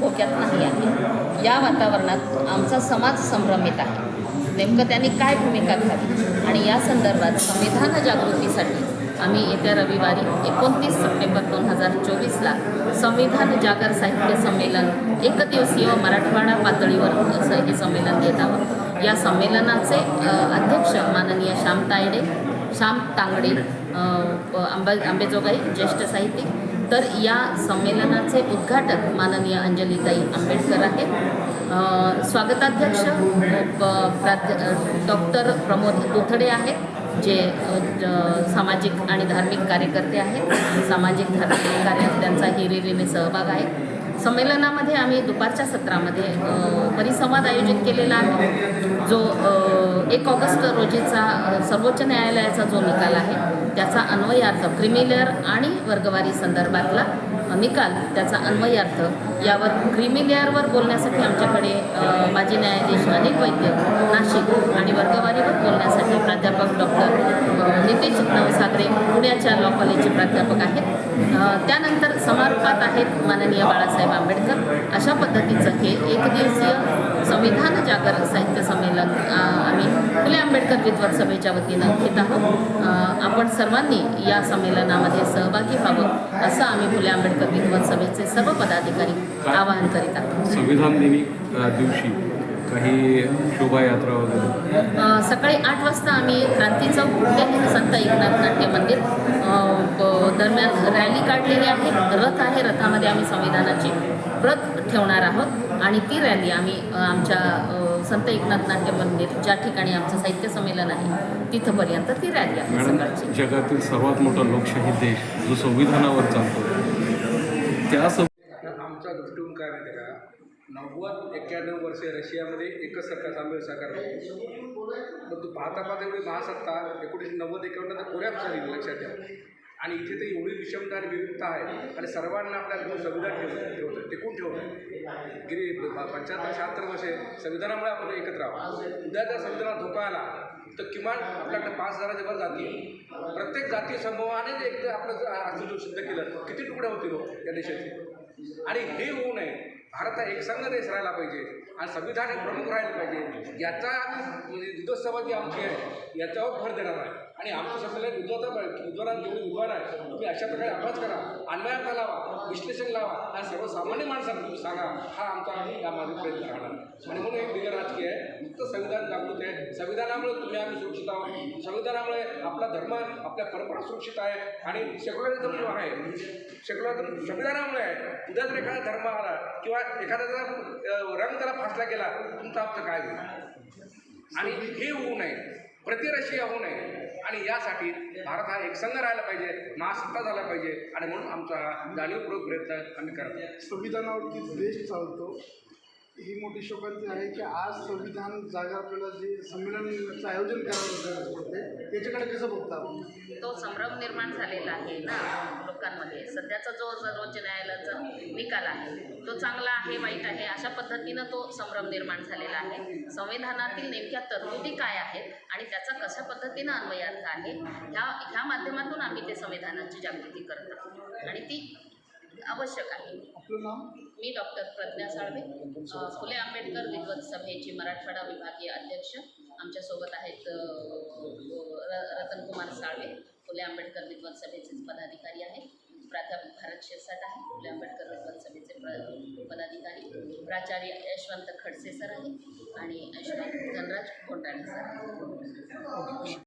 धोक्यात नाही आहे. या वातावरणात आमचा समाज संभ्रमित आहे. नेमकं त्यांनी काय भूमिका घ्यावी? आणि या संदर्भात संविधान जागृतीसाठी आम्ही येत्या रविवारी एकोणतीस सप्टेंबर दोन हजार चोवीसला संविधान जागर साहित्य संमेलन एकदिवसीय मराठवाडा पातळीवर असं हे संमेलन घेत आहोत. या संमेलनाचे अध्यक्ष माननीय श्याम तायडे श्याम तांगडे आंबे आंबा आंबेजोगाई ज्येष्ठ साहित्यिक तर या संमेलनाचे उद्घाटक माननीय अंजलीताई आंबेडकर आहेत. स्वागताध्यक्ष प्राध्या डॉक्टर प्रमोद कोथडे आहेत. जे सामाजिक आणि धार्मिक कार्यकर्ते आहेत. सामाजिक धार्मिक कार्यात त्यांचा हिरिरीने सहभाग आहे. संमेलनामध्ये आम्ही दुपारच्या सत्रामध्ये परिसंवाद आयोजित केलेला आहे. जो एक ऑगस्ट रोजीचा सर्वोच्च न्यायालयाचा जो निकाल आहे त्याचा अन्वयार्थ क्रिमिलेअर आणि वर्गवारी संदर्भातला निकाल त्याचा अन्वयार्थ यावर क्रिमिलेअरवर बोलण्यासाठी आमच्याकडे माजी न्यायाधीश अनिल वैद्य नाशिक आणि वर्गवारीवर बोलण्यासाठी प्राध्यापक डॉक्टर पुण्याच्या लॉ कॉलेजचे प्राध्यापक आहेत. त्यानंतर समारोपात आहेत माननीय बाळासाहेब आंबेडकर. अशा पद्धतीचं हे एकदिवसीय संविधान जागर साहित्य संमेलन आम्ही फुले आंबेडकर विद्वत सभेच्या वतीनं घेत आहोत. आपण सर्वांनी या संमेलनामध्ये सहभागी व्हावं असं आम्ही फुले आंबेडकर विद्वत सभेचे सर्व पदाधिकारी आवाहन करीत आहोत. संविधान दिनी दिवशी काही शोभायात्रा वगैरे? सकाळी आठ वाजता आम्ही क्रांती चौक ते संत एकनाथ नाट्य मंदिर अ, ब- दरम्यान रॅली काढलेली आहे आहे. रथामध्ये आम्ही संविधानाची प्रत ठेवणार आहोत. आणि ती रॅली आम्ही आमच्या संत एकनाथ नाट्य मंदिर ज्या ठिकाणी आमचं साहित्य संमेलन आहे तिथंपर्यंत ती रॅली आहे सकाळची. जगातील सर्वात मोठा लोकशाही देश जो संविधानावर चालतो त्या आमचा दृष्टिकोन काय माहिती आहे का? नव्वद एक्क्याण्णव वर्षे रशियामध्ये एकच सरकार साम्य सरकार होतं परंतु पाहता पाहता एवढी महासत्ता एकोणीसशे नव्वद एकावन्न तर कोऱ्यात झाली लक्षात ठेवा. आणि इथे तर एवढी विषमता आणि विविधता आहे. आणि सर्वांना आपल्याला संविधान ठेवतं ठेवतं टिकून ठेवतं गेली पंच्याहत्तर शहात्तर वर्षे संविधानामुळे आपण एकत्र आहोत. उद्या जर संविधानात धोका आला तर किमान आपल्याकडे पाच हजाराच्या वर जाती. प्रत्येक जाती समूहाने एकदा आपलं अस्तित्व सिद्ध केलं. किती तुकडे होतील हो या देशाचे? आणि हे होऊ नये. भारत हा एकसंघ देश राहायला पाहिजे आणि संविधान हे प्रमुख राहायला पाहिजे. याचा म्हणजे विद्वत्सभा जी आमची आहे याच्यावर भर देणार आहे. आणि आमचं सगळ्या विद्वता विद्वान जेवढे विद्वान आहे तुम्ही अशा प्रकारे अभ्यास करा. अन्वयार्थ लावा विश्लेषण लावा आणि सर्वसामान्य माणसांना तुम्ही सांगा. हा आमचा यामध्ये प्रयत्न राहणार आणि म्हणून एक बिगर राजकीय आहे. फक्त संविधान जागृत आहे. संविधानामुळे तुम्ही आम्ही सुरक्षित आहोत. संविधानामुळे आपला धर्म आपल्या परंपरा सुरक्षित आहे. आणि सेक्युलरिझम जो आहे. सेक्युलरिझम संविधानामुळे आहे उद्या जर एखादा धर्म आला किंवा एखादा जर रंग त्याला फासला गेला तुमचा आमचं काय होईल? आणि हे होऊ नये प्रतिरशीय होऊ नये. आणि यासाठी भारत हा एक संघ राहायला पाहिजे महासत्ता झाला पाहिजे. आणि म्हणून आमचा हा जाणीवपूर्वक प्रयत्न आम्ही करतो संविधानावरती देश चालतो. ही मोठी शोकांती आहे की आज संविधान जागा आपल्याला जे संमेलनाचं आयोजन करावं गरज पडते त्याच्याकडे कसं बघता तो संभ्रम निर्माण झालेला आहे ना लोकांमध्ये. सध्याचा जो सर्वोच्च न्यायालयाचा निकाल आहे तो चांगला आहे वाईट आहे अशा पद्धतीनं तो संभ्रम निर्माण झालेला आहे. संविधानातील नेमक्या तरतुदी काय आहेत आणि त्याचा कशा पद्धतीनं अन्वयार्थ आहे ह्या ह्या माध्यमातून आम्ही ते संविधानाची जागृती करतो आणि ती आवश्यक आहे. आपलं नाव? मी डॉक्टर प्रज्ञा साळवे फुले आंबेडकर विद्वत सभेची मराठवाडा विभागीय अध्यक्ष. आमच्यासोबत आहेत रतनकुमार साळवे फुले आंबेडकर विद्वत सभेचे पदाधिकारी आहेत. प्राध्यापक भारत शिरसाट आहे फुले आंबेडकर विद्वत सभेचे पदाधिकारी. प्राचार्य यशवंत खडसे सर आहेत आणि यशवंत धनराज कोंडाणे सर